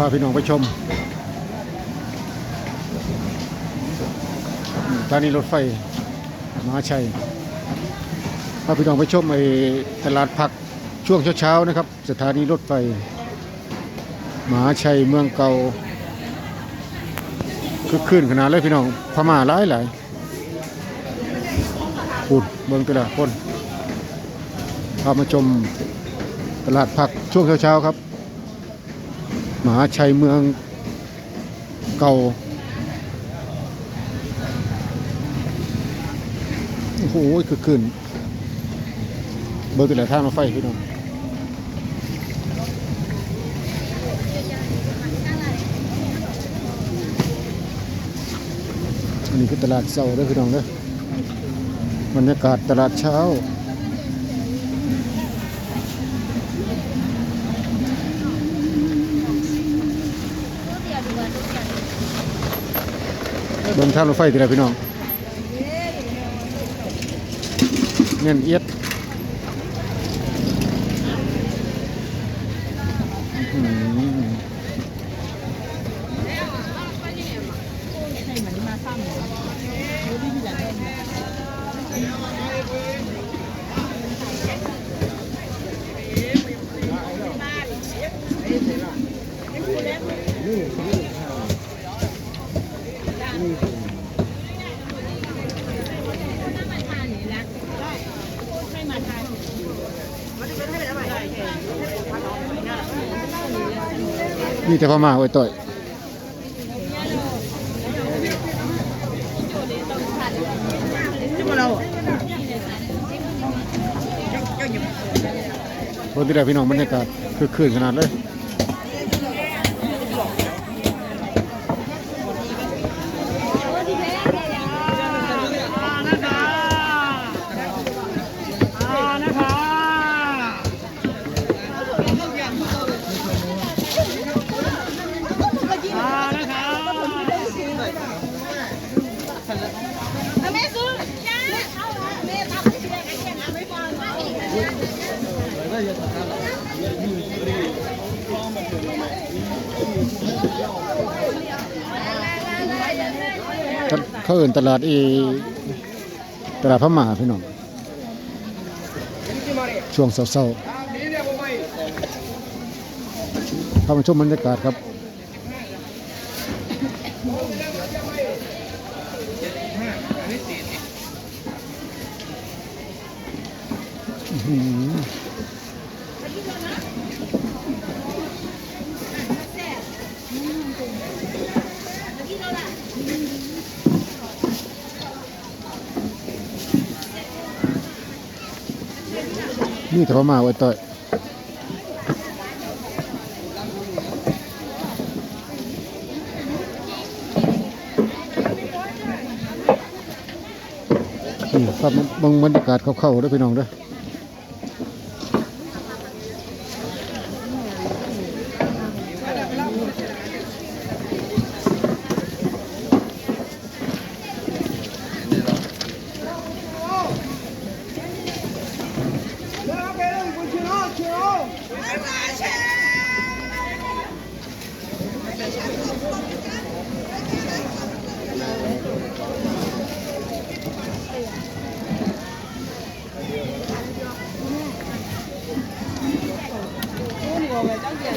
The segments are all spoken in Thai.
พาพี่น้องไปชมอืมสถานีรถไฟมหาชัยพาพี่น้องไปชมไอ้ตลาดผักช่วงเช้าๆนะครับ สถานีรถไฟมหาชัยเมืองเก่าคือคืนขนาดเลยพี่น้องพม่าหลายหลายพูดเมืองตลาดคนพามาชมตลาดผักช่วงเช้าๆครับ มหาชัยเมืองเก่า โอ้โหคือขึ้น เบอร์ตัวไหนท่างรถไฟพี่น้องอันนี้คือตลาดเช้าเด้อพี่น้องเด้อบรรยากาศตลาดเช้า เบิ่งทางรถไฟทีละพี่น้องเงินเอียดอื้อหือ นี่แต่พม่าไว้ต่อยคนทีไรพี่น้องบรรยากาศคือคืนขนาดเลย แม่ซื้อยาเอาละแม่ทำให้เสียกันอย่างไม่ฟังว่า เขาเอื่นตลาดเอตลาดพม่าพี่น้องช่วงเศร้าๆพามาชมบรรยากาศครับอื้ นี่แต่พม่าไว้ต่อยนี่ครับบางบรรยากาศเข้าๆด้อพี่น้องด้วย เด้อ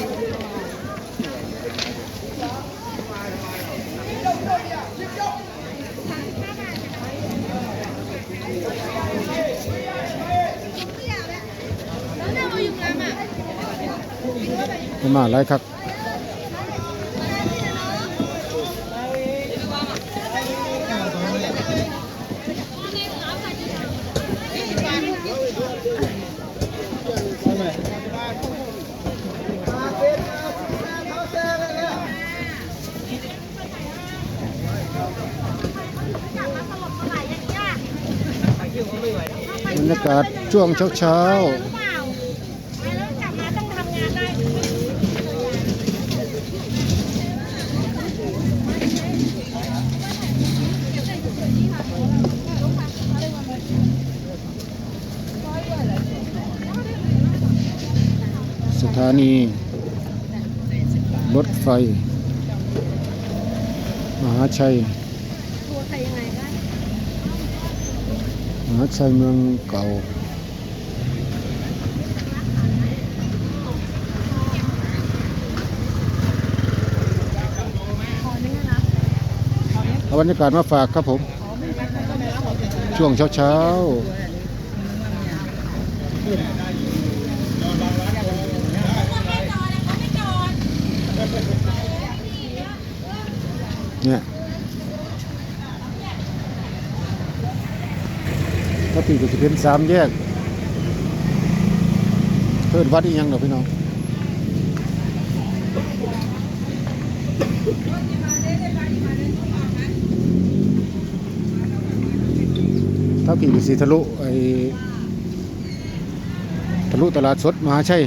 พ ม่าหลายคักบรรยากาศช่วงเช้าห นี รถไฟ มหาชัยตัวใครยังไงคะมหาชัยเมืองเก่าขอนี้นะขอนี้เอาบรรยากาศมาฝากครับผม ช่วงเช้าเช้า เนี่ยถ้าปีก็จะเป็นสามแยกเพิ่นวัดอีกยังเหรอพี่น้องถ้ากี่สีทะลุไอ้ทะลุตลาดสดมหาชัย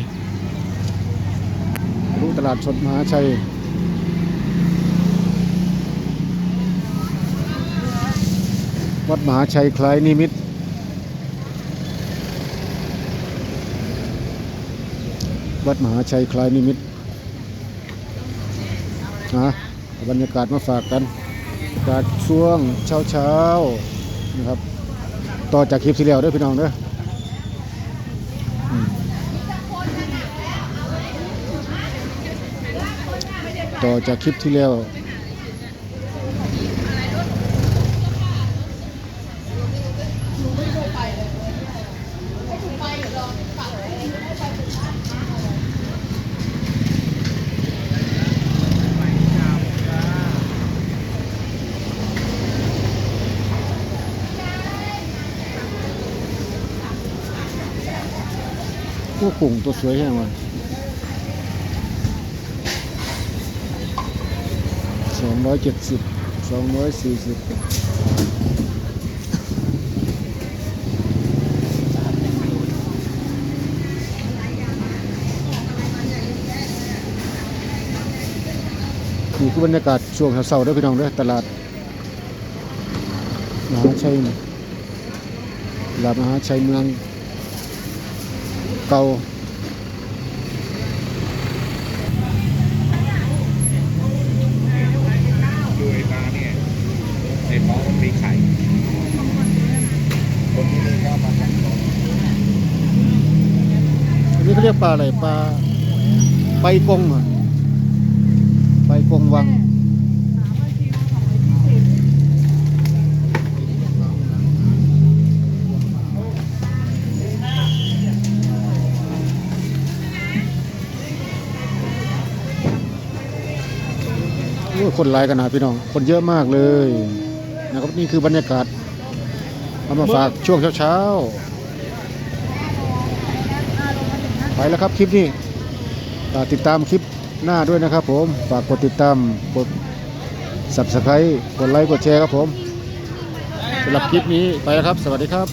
ทะลุตลาดสดมหาชัย วัดมหาชัยคล้ายนิมิตวัดมหาชัยคล้ายนิมิตนะบรรยากาศมาฝากกันบรรยากาศช่วงเช้าเช้านะครับ ต่อจากคลิปที่แล้วด้อพี่น้องเด้อต่อจากคลิปที่แล้ว พวกกุ้งตัวสวยแห้งว่ะสองร้อยเจ็ดสิบสองร้อยสี่สิบนี่คือบรรยากาศช่วงเช้าๆเด้อพี่น้องด้อตลาดมหาชัยนี่ตลาดมหาชัยเมือง เก่าดูไอ้ปลาเนี่ยในท้องมันมีไข่คนที่นี่ก็เอามาทำอันนี้เขาเรียกปลาอะไรปลาใบกงเหรอใบกงวัง คนหลายขนาดพี่น้อง คนเยอะมากเลยนะครับนี่คือบรรยากาศเอามาฝากช่วงเช้าๆ ไปแล้วครับคลิปนี้ฝากติดตามคลิปหน้าด้วยนะครับผม ฝากกดติดตาม กด subscribe กดไลค์ กดแชร์ครับผมสำหรับคลิปนี้ไปแล้วครับ สวัสดีครับ